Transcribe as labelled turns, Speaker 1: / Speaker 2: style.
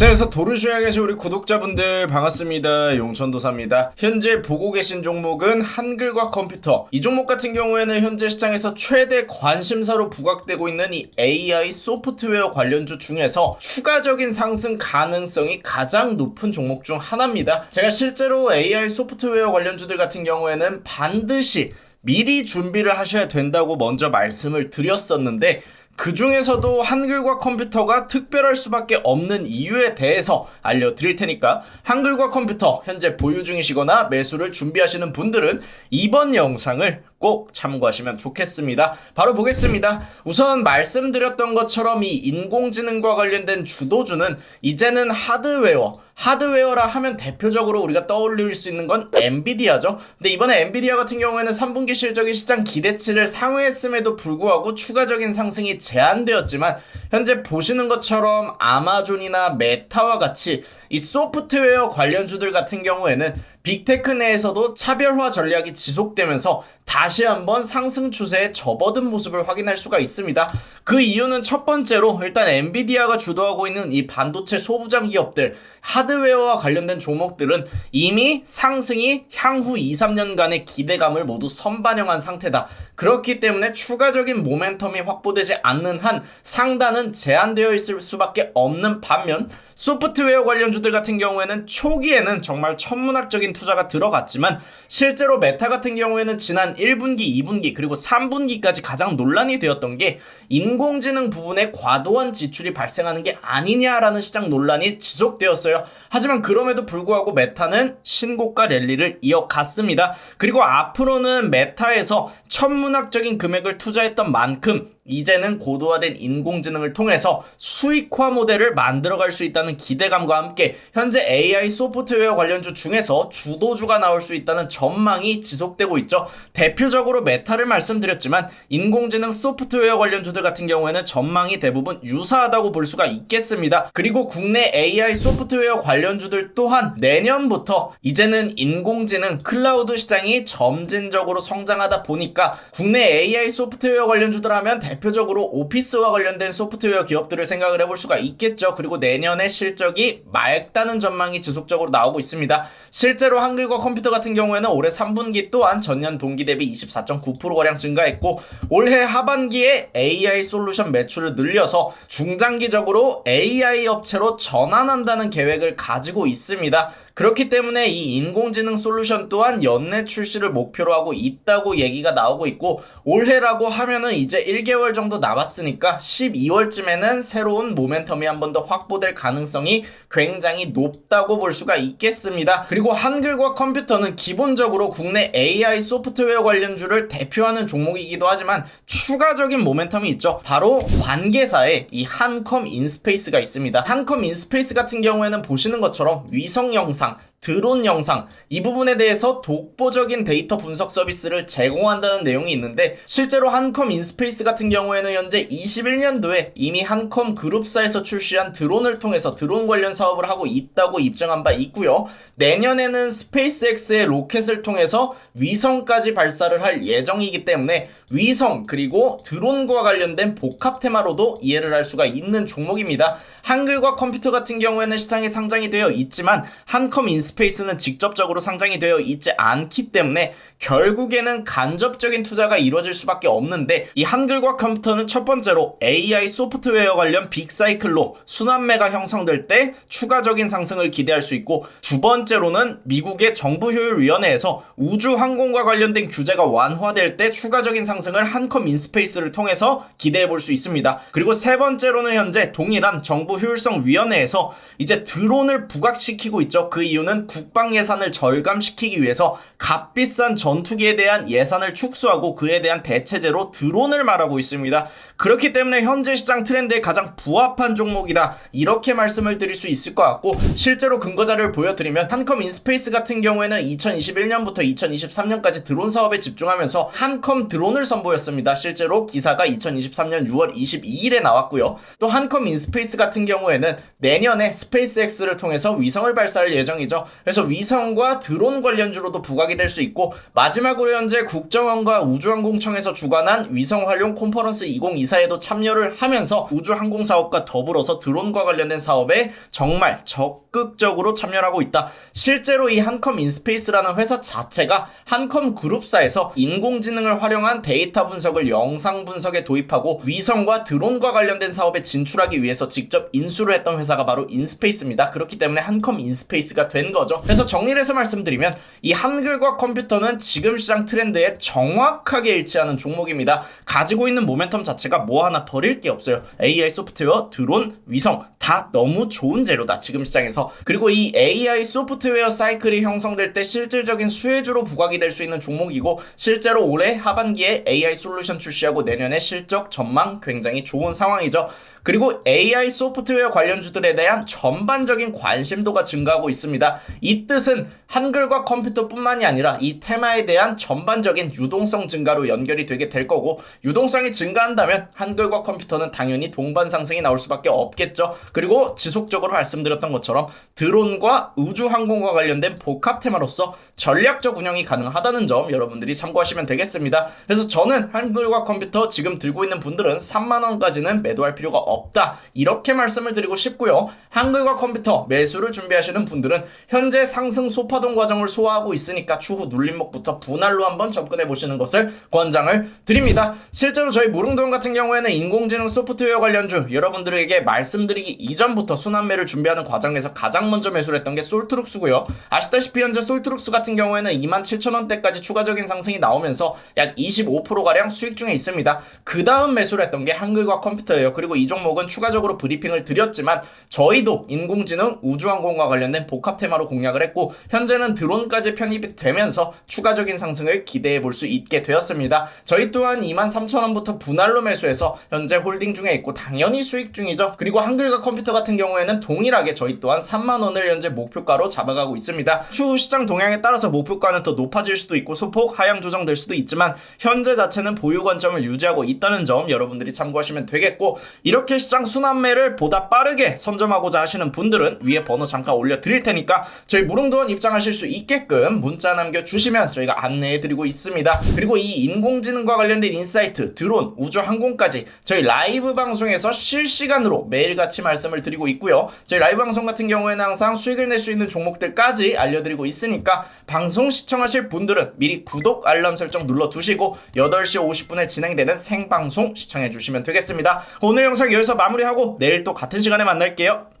Speaker 1: 자, 그래서 도르슈에 계신 우리 구독자분들 반갑습니다. 용천도사입니다. 현재 보고 계신 종목은 한글과 컴퓨터. 이 종목 같은 경우에는 현재 시장에서 최대 관심사로 부각되고 있는 이 AI 소프트웨어 관련주 중에서 추가적인 상승 가능성이 가장 높은 종목 중 하나입니다. 제가 실제로 AI 소프트웨어 관련주들 같은 경우에는 반드시 미리 준비를 하셔야 된다고 먼저 말씀을 드렸었는데 그 중에서도 한글과 컴퓨터가 특별할 수밖에 없는 이유에 대해서 알려드릴 테니까 한글과 컴퓨터 현재 보유 중이시거나 매수를 준비하시는 분들은 이번 영상을 꼭 참고하시면 좋겠습니다. 바로 보겠습니다. 우선 말씀드렸던 것처럼 이 인공지능과 관련된 주도주는 이제는 하드웨어, 하드웨어라 하면 대표적으로 우리가 떠올릴 수 있는 건 엔비디아죠. 근데 이번에 엔비디아 같은 경우에는 3분기 실적이 시장 기대치를 상회했음에도 불구하고 추가적인 상승이 제한되었지만 현재 보시는 것처럼 아마존이나 메타와 같이 이 소프트웨어 관련주들 같은 경우에는 빅테크 내에서도 차별화 전략이 지속되면서 다시 한번 상승 추세에 접어든 모습을 확인할 수가 있습니다. 그 이유는 첫 번째로 일단 엔비디아가 주도하고 있는 이 반도체 소부장 기업들 하드웨어와 관련된 종목들은 이미 상승이 향후 2, 3년간의 기대감을 모두 선반영한 상태다. 그렇기 때문에 추가적인 모멘텀이 확보되지 않는 한 상단은 제한되어 있을 수밖에 없는 반면 소프트웨어 관련주들 같은 경우에는 초기에는 정말 천문학적인 투자가 들어갔지만 실제로 메타 같은 경우에는 지난 1분기, 2분기 그리고 3분기까지 가장 논란이 되었던 게 인공지능 부분에 과도한 지출이 발생하는 게 아니냐라는 시장 논란이 지속되었어요. 하지만 그럼에도 불구하고 메타는 신고가 랠리를 이어갔습니다. 그리고 앞으로는 메타에서 천문학적인 금액을 투자했던 만큼 이제는 고도화된 인공지능을 통해서 수익화 모델을 만들어갈 수 있다는 기대감과 함께 현재 AI 소프트웨어 관련주 중에서 주도주가 나올 수 있다는 전망이 지속되고 있죠. 대표적으로 메타를 말씀드렸지만 인공지능 소프트웨어 관련주들 같은 경우에는 전망이 대부분 유사하다고 볼 수가 있겠습니다. 그리고 국내 AI 소프트웨어 관련주들 또한 내년부터 이제는 인공지능 클라우드 시장이 점진적으로 성장하다 보니까 국내 AI 소프트웨어 관련주들 하면 대표 적으로 오피스와 관련된 소프트웨어 기업들을 생각을 해볼 수가 있겠죠. 그리고 내년에 실적이 맑다는 전망이 지속적으로 나오고 있습니다. 실제로 한글과 컴퓨터 같은 경우에는 올해 3분기 또한 전년 동기 대비 24.9%가량 증가했고 올해 하반기에 AI 솔루션 매출을 늘려서 중장기적으로 AI 업체로 전환한다는 계획을 가지고 있습니다. 그렇기 때문에 이 인공지능 솔루션 또한 연내 출시를 목표로 하고 있다고 얘기가 나오고 있고 올해라고 하면은 이제 1개월 정도 남았으니까 12월쯤에는 새로운 모멘텀이 한 번 더 확보될 가능성이 굉장히 높다고 볼 수가 있겠습니다. 그리고 한글과 컴퓨터는 기본적으로 국내 AI 소프트웨어 관련주를 대표하는 종목이기도 하지만 추가적인 모멘텀이 있죠. 바로 관계사에 이 한컴 인스페이스가 있습니다. 한컴 인스페이스 같은 경우에는 보시는 것처럼 위성 영상 上 드론 영상 이 부분에 대해서 독보적인 데이터 분석 서비스를 제공한다는 내용이 있는데 실제로 한컴 인스페이스 같은 경우에는 현재 21년도에 이미 한컴 그룹사에서 출시한 드론을 통해서 드론 관련 사업을 하고 있다고 입증한 바 있고요. 내년에는 스페이스X의 로켓을 통해서 위성까지 발사를 할 예정이기 때문에 위성 그리고 드론과 관련된 복합 테마로도 이해를 할 수가 있는 종목입니다. 한글과 컴퓨터 같은 경우에는 시장에 상장이 되어 있지만 한컴 인 스페이스는 직접적으로 상장이 되어 있지 않기 때문에 결국에는 간접적인 투자가 이루어질 수밖에 없는데 이 한글과 컴퓨터는 첫 번째로 AI 소프트웨어 관련 빅사이클로 순환매가 형성될 때 추가적인 상승을 기대할 수 있고 두 번째로는 미국의 정부효율위원회에서 우주항공과 관련된 규제가 완화될 때 추가적인 상승을 한컴 인스페이스를 통해서 기대해 볼 수 있습니다. 그리고 세 번째로는 현재 동일한 정부효율성위원회에서 이제 드론을 부각시키고 있죠. 그 이유는 국방 예산을 절감시키기 위해서 값비싼 전투기에 대한 예산을 축소하고 그에 대한 대체제로 드론을 말하고 있습니다. 그렇기 때문에 현재 시장 트렌드에 가장 부합한 종목이다. 이렇게 말씀을 드릴 수 있을 것 같고 실제로 근거 자료를 보여드리면 한컴 인스페이스 같은 경우에는 2021년부터 2023년까지 드론 사업에 집중하면서 한컴 드론을 선보였습니다. 실제로 기사가 2023년 6월 22일에 나왔고요. 또 한컴 인스페이스 같은 경우에는 내년에 스페이스X를 통해서 위성을 발사할 예정이죠. 그래서 위성과 드론 관련주로도 부각이 될 수 있고 마지막으로 현재 국정원과 우주항공청에서 주관한 위성 활용 컨퍼런스 2024에도 참여를 하면서 우주항공 사업과 더불어서 드론과 관련된 사업에 정말 적극적으로 참여하고 있다. 실제로 이 한컴 인스페이스라는 회사 자체가 한컴 그룹사에서 인공지능을 활용한 데이터 분석을 영상 분석에 도입하고 위성과 드론과 관련된 사업에 진출하기 위해서 직접 인수를 했던 회사가 바로 인스페이스입니다. 그렇기 때문에 한컴 인스페이스가 된 거죠. 그래서 정리를 해서 말씀드리면 이 한글과 컴퓨터는 지금 시장 트렌드에 정확하게 일치하는 종목입니다. 가지고 있는 모멘텀 자체가 뭐 하나 버릴 게 없어요. AI 소프트웨어, 드론, 위성 다 너무 좋은 재료다. 지금 시장에서. 그리고 이 AI 소프트웨어 사이클이 형성될 때 실질적인 수혜주로 부각이 될 수 있는 종목이고 실제로 올해 하반기에 AI 솔루션 출시하고 내년에 실적 전망 굉장히 좋은 상황이죠. 그리고 AI 소프트웨어 관련주들에 대한 전반적인 관심도가 증가하고 있습니다. 이 뜻은 한글과 컴퓨터뿐만이 아니라 이 테마에 대한 전반적인 유동성 증가로 연결이 되게 될 거고 유동성이 증가한다면 한글과 컴퓨터는 당연히 동반 상승이 나올 수밖에 없겠죠. 그리고 지속적으로 말씀드렸던 것처럼 드론과 우주 항공과 관련된 복합 테마로서 전략적 운영이 가능하다는 점 여러분들이 참고하시면 되겠습니다. 그래서 저는 한글과 컴퓨터 지금 들고 있는 분들은 3만 원까지는 매도할 필요가 없다. 이렇게 말씀을 드리고 싶고요. 한글과 컴퓨터 매수를 준비하시는 분들은 현재 상승 소파 동 과정을 소화하고 있으니까 추후 눌림목부터 분할로 한번 접근해 보시는 것을 권장을 드립니다. 실제로 저희 무릉동 같은 경우에는 인공지능 소프트웨어 관련주 여러분들에게 말씀드리기 이전부터 순환매를 준비하는 과정에서 가장 먼저 매수를 했던 게 솔트룩스고요. 아시다시피 현재 솔트룩스 같은 경우에는 27,000원대까지 추가적인 상승이 나오면서 약 25%가량 수익 중에 있습니다. 그 다음 매수를 했던 게 한글과 컴퓨터예요. 그리고 이 종목은 추가적으로 브리핑을 드렸지만 저희도 인공지능, 우주항공과 관련된 복합 테마로 공략을 했고 현재 는 드론까지 편입이 되면서 추가적인 상승을 기대해 볼 수 있게 되었습니다. 저희 또한 23,000원부터 분할로 매수해서 현재 홀딩 중에 있고 당연히 수익 중이죠. 그리고 한글과 컴퓨터 같은 경우에는 동일하게 저희 또한 3만 원을 현재 목표가로 잡아가고 있습니다. 추후 시장 동향에 따라서 목표가는 더 높아질 수도 있고 소폭 하향 조정될 수도 있지만 현재 자체는 보유 관점을 유지하고 있다는 점 여러분들이 참고하시면 되겠고 이렇게 시장 순환매를 보다 빠르게 선점하고자 하시는 분들은 위에 번호 잠깐 올려드릴 테니까 저희 무릉도원 입장 하실 수 있게끔 문자 남겨주시면 저희가 안내해드리고 있습니다. 그리고 이 인공지능과 관련된 인사이트, 드론, 우주 항공까지 저희 라이브 방송에서 실시간으로 매일같이 말씀을 드리고 있고요. 저희 라이브 방송 같은 경우에는 항상 수익을 낼 수 있는 종목들까지 알려드리고 있으니까 방송 시청하실 분들은 미리 구독, 알람 설정 눌러두시고 8시 50분에 진행되는 생방송 시청해주시면 되겠습니다. 오늘 영상 여기서 마무리하고 내일 또 같은 시간에 만날게요.